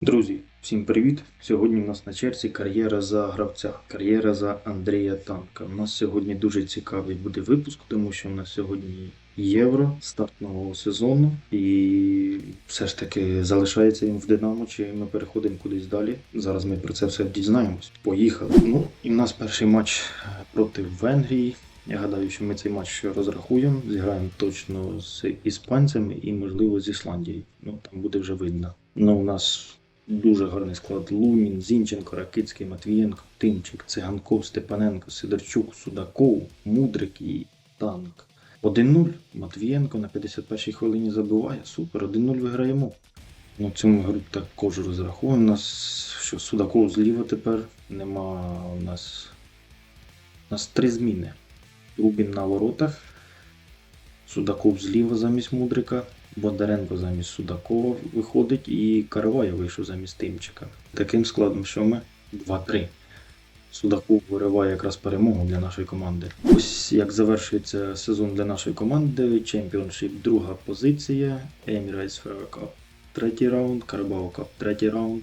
Друзі, всім привіт! Сьогодні у нас на черзі кар'єра за гравця, кар'єра за Андрія Танка. У нас сьогодні дуже цікавий буде випуск, тому що у нас сьогодні євро, старт нового сезону, і все ж таки залишається він в Динамо, чи ми переходимо кудись далі. Зараз ми про це все дізнаємось. Поїхали. Ну і в нас перший матч проти Венгрії. Я гадаю, що ми цей матч розрахуємо, зіграємо точно з іспанцями і, можливо, з Ісландією. Ну там буде вже видно. Ну, у нас дуже гарний склад: Лумін, Зінченко, Ракицький, Матвієнко, Тимчик, Циганков, Степаненко, Сидорчук, Судаков, Мудрик і Танк. 1-0. Матвієнко на 51-й хвилині забиває. Супер, 1-0 виграємо. Ну, цьому гру також розраховуємо. У нас що Судаков зліва тепер. Нема у нас. У нас три зміни. Рубін на воротах. Судаков зліва замість Мудрика. Бондаренко замість Судакова виходить і Каравая вийшов замість Тимчика. Таким складом, що ми 2-3. Судаков вириває якраз перемогу для нашої команди. Ось як завершується сезон для нашої команди. Чемпіоншип друга позиція, Emirates Cup третій раунд, Carabao Cup третій раунд.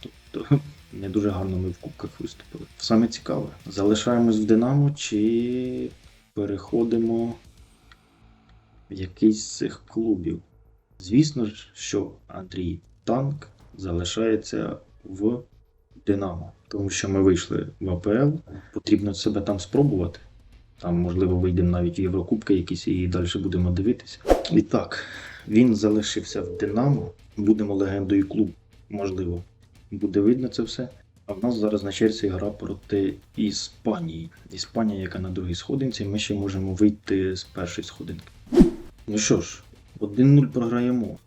Тобто не дуже гарно ми в кубках виступили. Саме цікаве. Залишаємось в Динамо чи переходимо в якийсь з цих клубів. Звісно ж, що Андрій Танк залишається в Динамо, тому що ми вийшли в АПЛ, потрібно себе там спробувати. Там, можливо, вийдемо навіть в Єврокубки якісь і далі будемо дивитися. І так, він залишився в Динамо. Будемо легендою клубу, можливо. Буде видно це все. А в нас зараз на черзі гра проти Іспанії. Іспанія, яка на другій сходинці, ми ще можемо вийти з першої сходинки. Ну що ж, 1-0 програємо.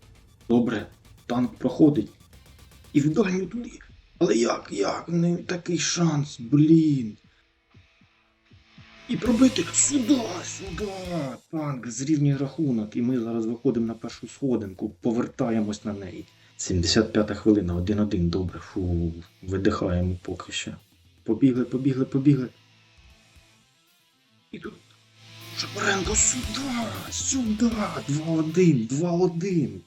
Добре, танк проходить. І в туди. Але як, як? Не такий шанс, блін. І пробити сюди, сюди. Танк зрівнює рахунок. І ми зараз виходимо на першу сходинку, повертаємось на неї. 75 хвилина, 1-1, добре. Фу, видихаємо поки що. Побігли, побігли, побігли. І тут Шапаренко сюди, сюди, 2-1, 2-1.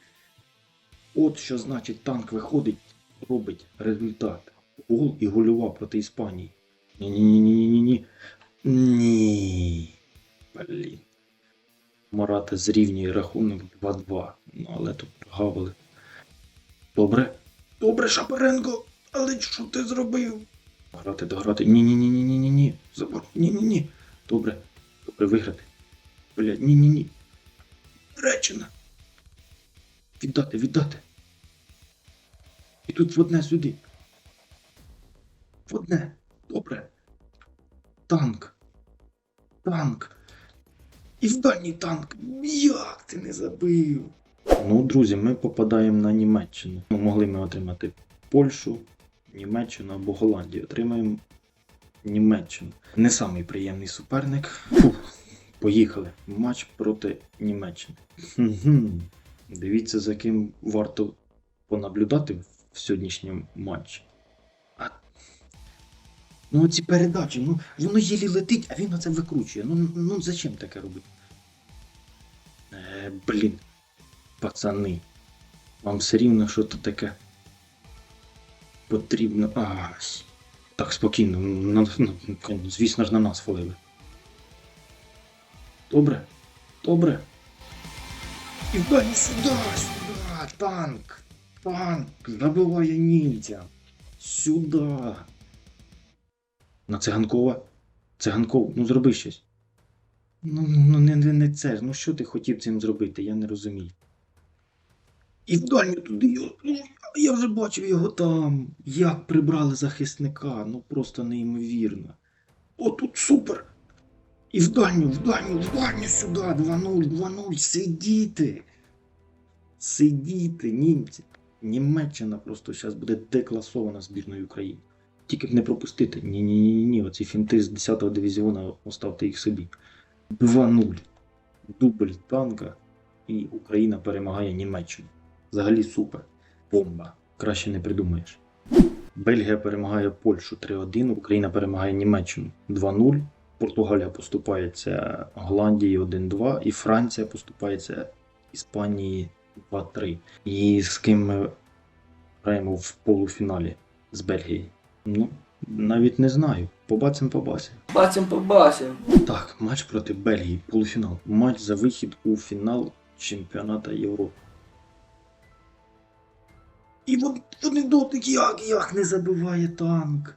От що значить танк виходить, робить результат. Гол і гольова проти Іспанії. Ні-ні-ні-ні-ні-ні. Ні. Блін. Марата зрівнює рахунок 2-2. Ну, але тут прогавили. Добре. Добре, Шапаренко. Але що ти зробив? Грати, дограти. Ні-ні-ні-ні-ні-ні. Забор. Ні-ні-ні. Добре. Виграти. Блядь, ні-ні-ні. Речена. Віддати, віддати. І тут в одне сюди. В одне. Добре. Танк. Танк. І в дальній танк. Як ти не забив? Ну, друзі, ми попадаємо на Німеччину. Ну, Могли ми отримати Польщу, Німеччину або Голландію. Отримаємо Німеччину. Не самий приємний суперник. Фух. Поїхали. Матч проти Німеччини. Хм-хм. Дивіться, за ким варто понаблюдати в сьогоднішньому матчі. А... Ну, ці передачі, ну воно єлі летить, а він оце викручує. Ну, ну зачем таке робити? Е, блін, пацани. Вам все рівно що то таке потрібно. А, так, спокійно. На, ну, звісно ж, на нас фалили. Добре? Добре. І далі сюди, сюди, танк, танк, забиває ніндзя. Сюди. На циганкова. Циганков, ну зроби щось. Ну, ну не, не, не це ж. Ну що ти хотів цим зробити, я не розумію. І в дальню туди. Я вже бачив його там. Як прибрали захисника, ну просто неймовірно. О, тут супер. І в дальню, в дальню, в дальню сюди. 2-0, 2-0. Сидіти. Сидіти, німці. Німеччина просто зараз буде декласована збірною України. Тільки б не пропустити. Ні-ні-ні, ні оці фінти з 10-го дивізіону оставте їх собі. 2-0. Дубль танка. І Україна перемагає Німеччину. Взагалі супер. Бомба. Краще не придумаєш. Бельгія перемагає Польщу 3-1, Україна перемагає Німеччину 2-0. Португалія поступається Голландії 1-2, і Франція поступається Іспанії 2-3. І з ким ми граємо в полуфіналі з Бельгією? Ну, навіть не знаю. Побачимо, побачимо. Бачим побачим. Так, матч проти Бельгії, полуфінал. Матч за вихід у фінал чемпіоната Європи. І вон- вони дотик, як, як не забиває танк.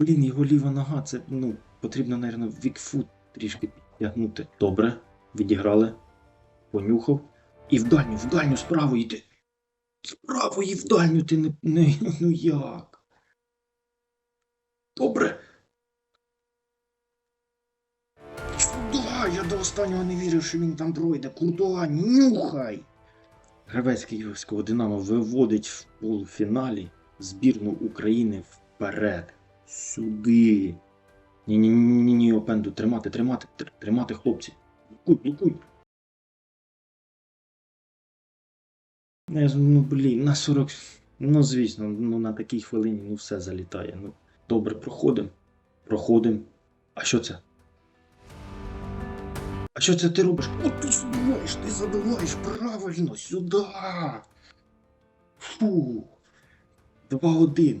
Блін, його ліва нога, це, ну, потрібно, мабуть, вікфут трішки підтягнути. Добре, відіграли, понюхав. І в дальню, в дальню справу йти. Справу і в дальню ти не, не. Ну як? Добре. Да, я до останнього не вірив, що він там пройде. Куртуа, нюхай! Гравець Київського Динамо виводить в полуфіналі збірну України вперед. Сюди. Ні-ні-ні, ні Опенду, тримати, тримати, тримати, хлопці. Блокуй, блокуй. Ну, блін, на 40. Ну, звісно, ну на такій хвилині ну все залітає. Ну, добре, проходимо. Проходимо. А що це? А що це ти робиш? От ти забиваєш, ти забиваєш правильно, сюди. Фу. 2-1.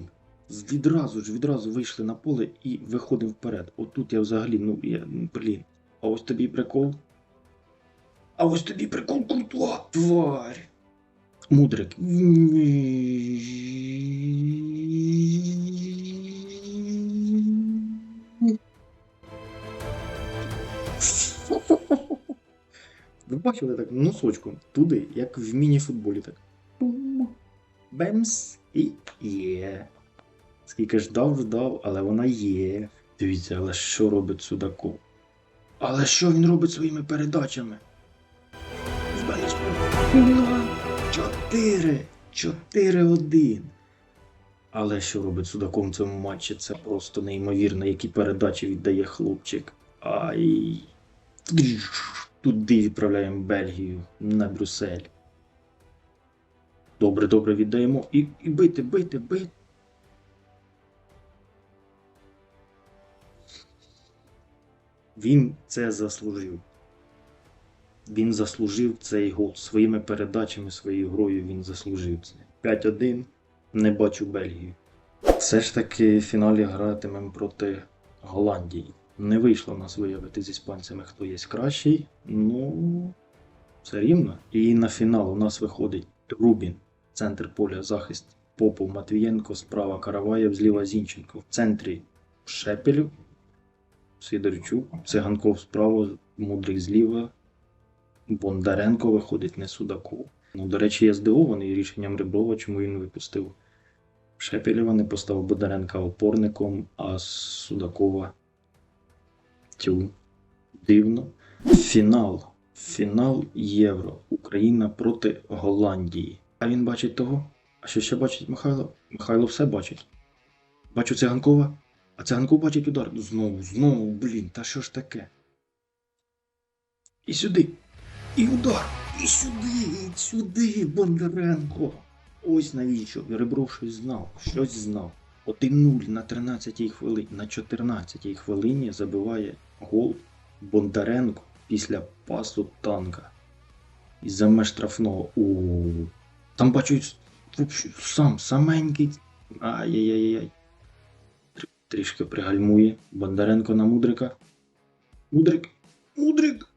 Відразу ж, відразу вийшли на поле і виходимо вперед. Отут я взагалі, ну, я, блін. А ось тобі прикол. А ось тобі прикол Куртуа, тварь. Мудрик. Ви бачили так носочком туди, як в міні-футболі так. Пум. Бемс і є. Скільки ждав, ждав, але вона є. Дивіться, але що робить Судаков? Але що він робить своїми передачами? Чотири! Чотири-один. Але що робить Судаков в цьому матчі? Це просто неймовірно, які передачі віддає хлопчик. Ай. Туди відправляємо Бельгію на Брюссель. Добре, добре віддаємо. І, і бити, бити, бити. Він це заслужив. Він заслужив цей гол. Своїми передачами, своєю грою він заслужив це. 5-1. Не бачу Бельгію. Все ж таки в фіналі гратимемо проти Голландії. Не вийшло в нас виявити з іспанцями, хто є кращий. Ну, все рівно. І на фінал у нас виходить Рубін, центр поля захист. Попов Матвієнко, справа Караваєв, зліва Зінченко. В центрі Шепелів, Сидорчук, Циганков справа, Мудрик зліва. Бондаренко виходить, не Судаков. Ну, до речі, я здивований рішенням Риброва, чому він випустив Шепелєва, не поставив Бондаренка опорником, а Судакова Тю. Дивно. Фінал. Фінал Євро. Україна проти Голландії. А він бачить того? А що ще бачить Михайло? Михайло все бачить. Бачу циганкова, а циганков бачить удар. Знову, знову, блін, та що ж таке? І сюди. І удар. І сюди, і сюди, Бондаренко. Ось навіщо. Ребров щось знав, щось знав. 1-0 на 13-й хвилині, на 14-й хвилині забиває гол Бондаренко після пасу танка. Із-за меж штрафного. У там бачу сам саменький. Ай-яй-яй-яй. Трішки пригальмує. Бондаренко на Мудрика. Мудрик. Мудрик.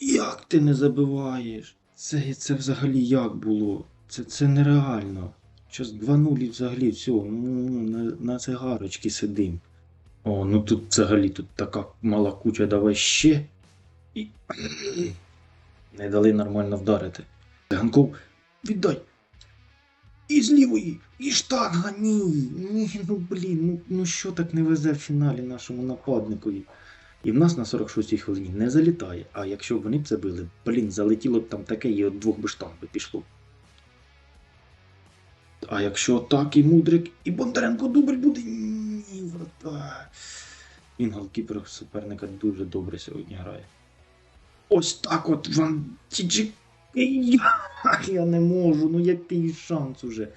Як ти не забиваєш? Це, це взагалі як було? Це, це нереально. Щось 2-0 взагалі все, на, на цигарочки сидим. О, ну тут взагалі тут така мала куча, давай ще. І. Не дали нормально вдарити. Ганков, віддай. І з лівої, і штанга, ні. Ні, ну блін, ну, ну що так не везе в фіналі нашому нападникові. І в нас на 46-й хвилині не залітає. А якщо б вони це били, блін, залетіло б там таке, і от двох би штанг би пішло. А якщо так, і Мудрик, і Бондаренко дубль буде. Він голкіпер суперника дуже добре сьогодні грає. Ось так от вам Тіджі. Я не можу, ну який шанс уже.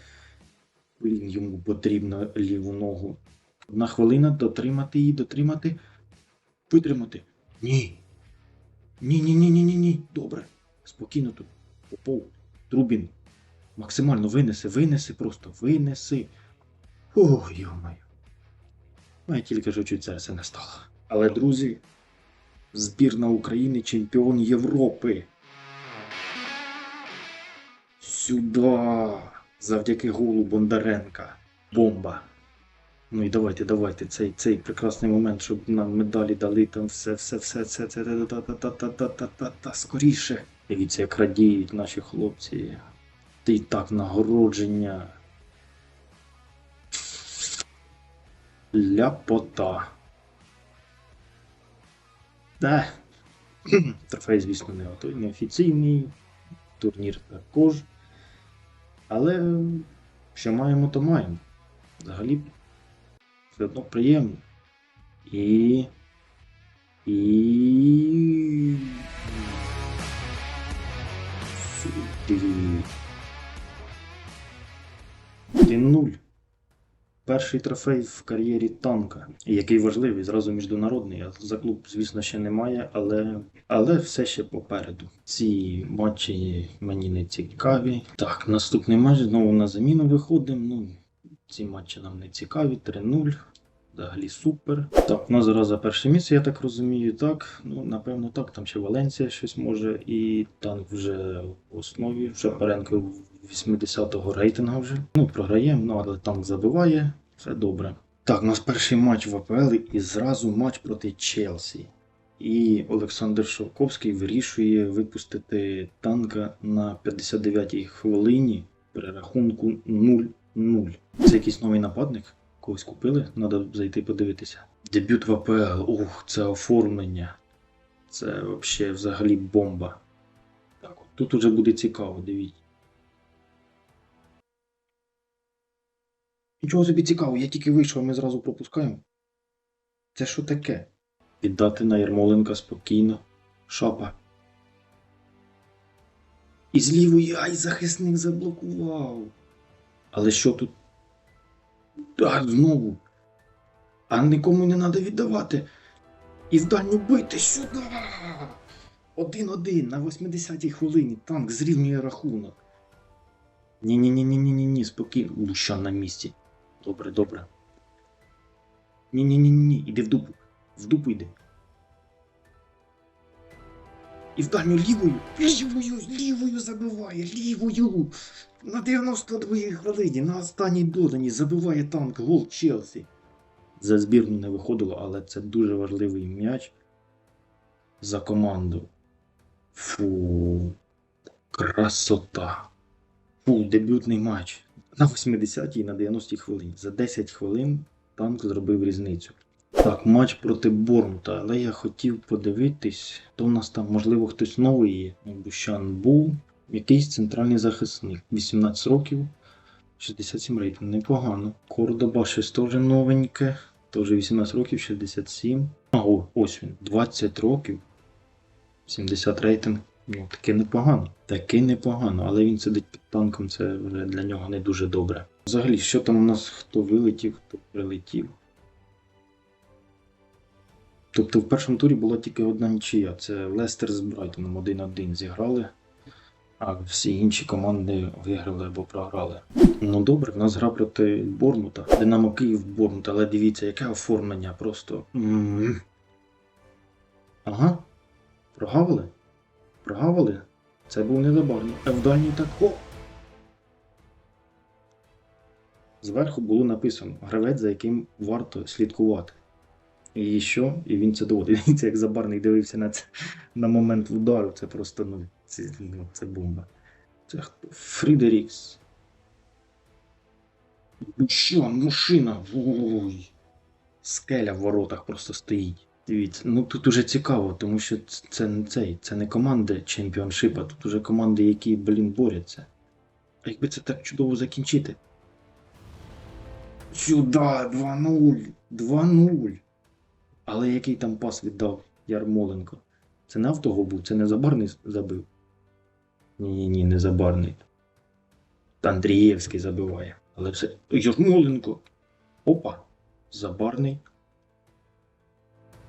Блін, йому потрібно ліву ногу. Одна хвилина дотримати її, дотримати. Витримати. Ні. Ні, ні, ні, ні, ні, ні. Добре. Спокійно тут. Попов. Трубін. Максимально винеси, винеси просто, винеси. Ох, йомаю. Ну я тільки жучу, це все не стало. Але, друзі, збірна України чемпіон Європи. Сюди! Завдяки голу Бондаренка. Бомба. Ну і давайте, давайте цей цей прекрасний момент, щоб нам медалі дали там все-все-все, це це та-та-та-та-та-та-та-та скоріше. Дивіться, як радіють наші хлопці. Та і так нагородження. Ляпота. Да. Трофей, звісно, не, ото- не офіційний. Турнір також. Але що маємо, то маємо. Взагалі все одно приємно. І. І. Сюди. 1-0. Перший трофей в кар'єрі танка, який важливий, зразу міжнародний. За клуб, звісно, ще немає, але, але все ще попереду. Ці матчі мені не цікаві. Так, наступний матч знову на заміну виходимо. Ну, ці матчі нам не цікаві. 3-0. Взагалі супер. Так, у зараз за перше місце, я так розумію. Так, ну напевно так, там ще Валенція щось може, і танк вже в основі. Шапаренко 80-го рейтингу вже. Ну, програємо, ну але танк забиває, все добре. Так, у нас перший матч в АПЛ і зразу матч проти Челсі. І Олександр Шовковський вирішує випустити танка на 59-й хвилині при рахунку 0-0. Це якийсь новий нападник? Когось купили? Треба зайти подивитися. Дебют в АПЛ. Ух, це оформлення. Це взагалі бомба. Так, тут уже буде цікаво, дивіться. Нічого собі цікаво, я тільки вийшов, ми зразу пропускаємо. Це що таке? Віддати на Ярмоленка спокійно. Шапа. І з лівої ай, захисник заблокував. Але що тут? Так, знову. А нікому не треба віддавати. І в дальню бити сюди. Один-один на 80-й хвилині танк зрівнює рахунок. Ні-ні-ні-ні-ні-ні, спокійно. Лущан на місці. Добре, добре. Ні-ні-ні-ні, іди в дупу. В дупу йди. І в дальню лівою, лівою, лівою забиває, лівою. На 92-й хвилині, на останній додані забиває танк гол Челсі. За збірну не виходило, але це дуже важливий м'яч за команду. Фу. Красота. Фу, дебютний матч. На 80-й і на 90-й хвилині. За 10 хвилин танк зробив різницю. Так, матч проти Бормута, але я хотів подивитись, то в нас там, можливо, хтось новий є. Бущан був, якийсь центральний захисник. 18 років, 67 рейтинг, непогано. Кордоба щось теж новеньке, теж 18 років, 67. А, ось він, 20 років, 70 рейтинг. Ну, таке непогано. Таке непогано, але він сидить під танком, це вже для нього не дуже добре. Взагалі, що там у нас хто вилетів, хто прилетів. Тобто в першому турі була тільки одна нічия. Це Лестер з Брайтоном 1-1 зіграли, а всі інші команди виграли або програли. Ну добре, в нас гра проти Борнута. Динамо Київ Борнут, але дивіться, яке оформлення просто. м Ага. Прогавили? Прогавили? Це був незабарний. А в так. О! Зверху було написано гравець, за яким варто слідкувати. І що? І він це доводить. Дивіться, як забарник дивився на це на момент удару. Це просто ну, це, ну, це бомба. Це хто? Фрідерікс. Ну Що, машина? Ой. Скеля в воротах просто стоїть. Дивіться, ну тут уже цікаво, тому що це не цей, це не команди чемпіоншипа, тут уже команди, які, блін, борються. А якби це так чудово закінчити. Сюди, 2-0. 2-0. Але який там пас віддав Ярмоленко? Це не автого був, це не Забарний забив. Ні-ні, ні, не Забарний. Та Андрієвський забиває. Але все. Ярмоленко. Опа. Забарний.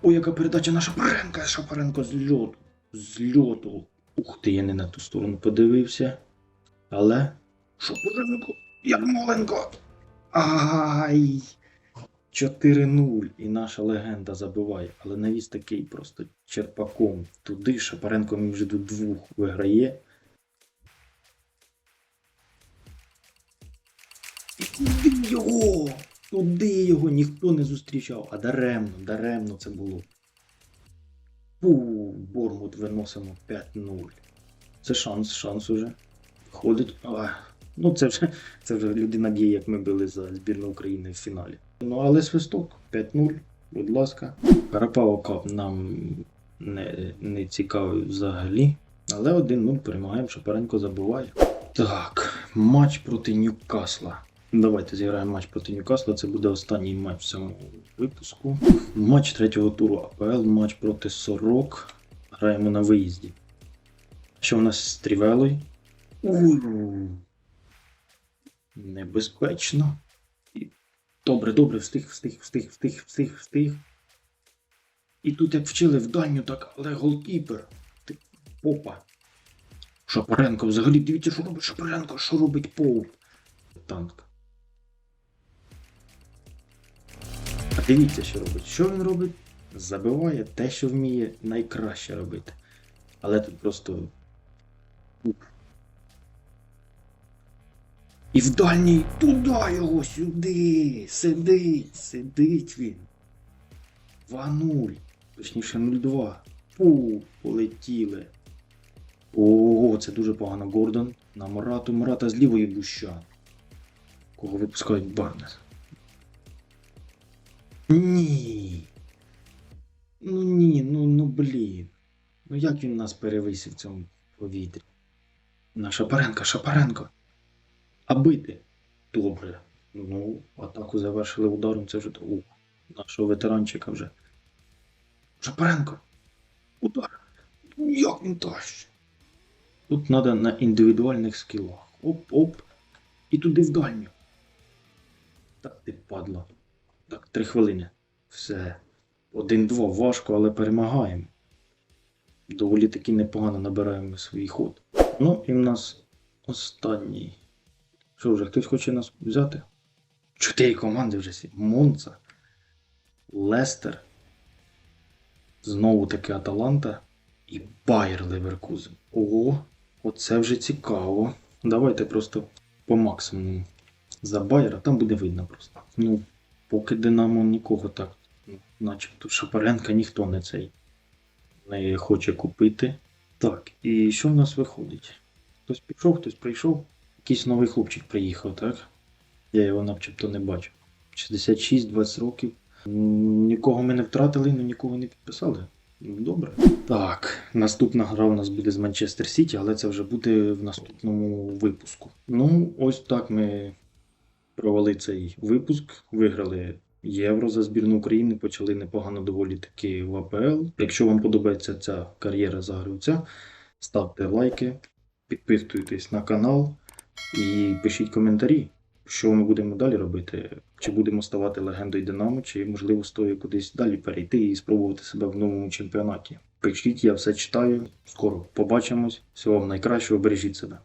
Ой, яка передача на Шапаренка! Шапаренко з льоту. З льоту. Ух ти, я не на ту сторону подивився. Але Шапаренко, Ярмоленко. Ай! 4-0. І наша легенда забиває. Але навіс такий просто черпаком. Туди Шапаренко між до двох виграє. Його! Туди його ніхто не зустрічав. А даремно, даремно це було. Фу, Бормут виносимо 5-0. Це шанс, шанс уже. Ходить. А, ну це вже, це вже людина б'є, як ми били за збірну України в фіналі. Ну але свисток 5-0, будь ласка. Карапао нам не, не цікавий взагалі. Але 1-0 перемагаємо, Шапаренко забуває. Так, матч проти Ньюкасла. Давайте зіграємо матч проти Ньюкасла. Це буде останній матч в цьому випуску. Матч третього туру АПЛ, матч проти Сорок. Граємо на виїзді. Що в нас з Трівелою? Небезпечно. Добре, добре, встиг, встиг, встиг, встиг, встиг, встиг. І тут як вчили в дальню, так, але голкіпер. Попа. Шапаренко, взагалі, дивіться, що робить Шапаренко, що робить Поуп. Танк. Дивіться, що робить. Що він робить? Забиває те, що вміє найкраще робити. Але тут просто. І в дальній туди його сюди. Сидить, сидить він. 2-0. Точніше 0-2. Фу, полетіли. Ого, це дуже погано. Гордон на Морату. Мората з лівої буща. Кого випускають Барнес. Ні. Ну ні, ну ну блін. Ну як він нас перевисив в цьому повітрі? На Шапаренка, Шапаренко. А бити? Добре. Ну, атаку завершили ударом, це вже у нашого ветеранчика вже. Шапаренко. Удар. Ну, Як він тащить? Тут треба на індивідуальних скілах. Оп-оп. І туди в дальню. Так ти падла. Так, три хвилини. Все. Один-два важко, але перемагаємо. Доволі таки непогано набираємо свій ход. Ну, і в нас останній. Що вже, хтось хоче нас взяти? Чотири команди вже сі. Монца, Лестер. Знову таки Аталанта і Байер Леверкузен. Ого, оце вже цікаво. Давайте просто по максимуму за Байера, там буде видно просто. Ну, поки Динамо нікого так, начебто Шапаренка ніхто не цей не хоче купити. Так, і що в нас виходить? Хтось пішов, хтось прийшов. Якийсь новий хлопчик приїхав, так? Я його начебто не бачу. 66-20 років. Нікого ми не втратили, ну нікого не підписали. Добре. Так, наступна гра у нас буде з Манчестер Сіті, але це вже буде в наступному випуску. Ну, ось так ми провели цей випуск, виграли євро за збірну України, почали непогано доволі таки в АПЛ. Якщо вам подобається ця кар'єра за гравця, ставте лайки, підписуйтесь на канал і пишіть коментарі, що ми будемо далі робити. Чи будемо ставати легендою Динамо, чи можливо стоїть кудись далі перейти і спробувати себе в новому чемпіонаті. Пишіть, я все читаю. Скоро побачимось. Всього вам найкращого, бережіть себе.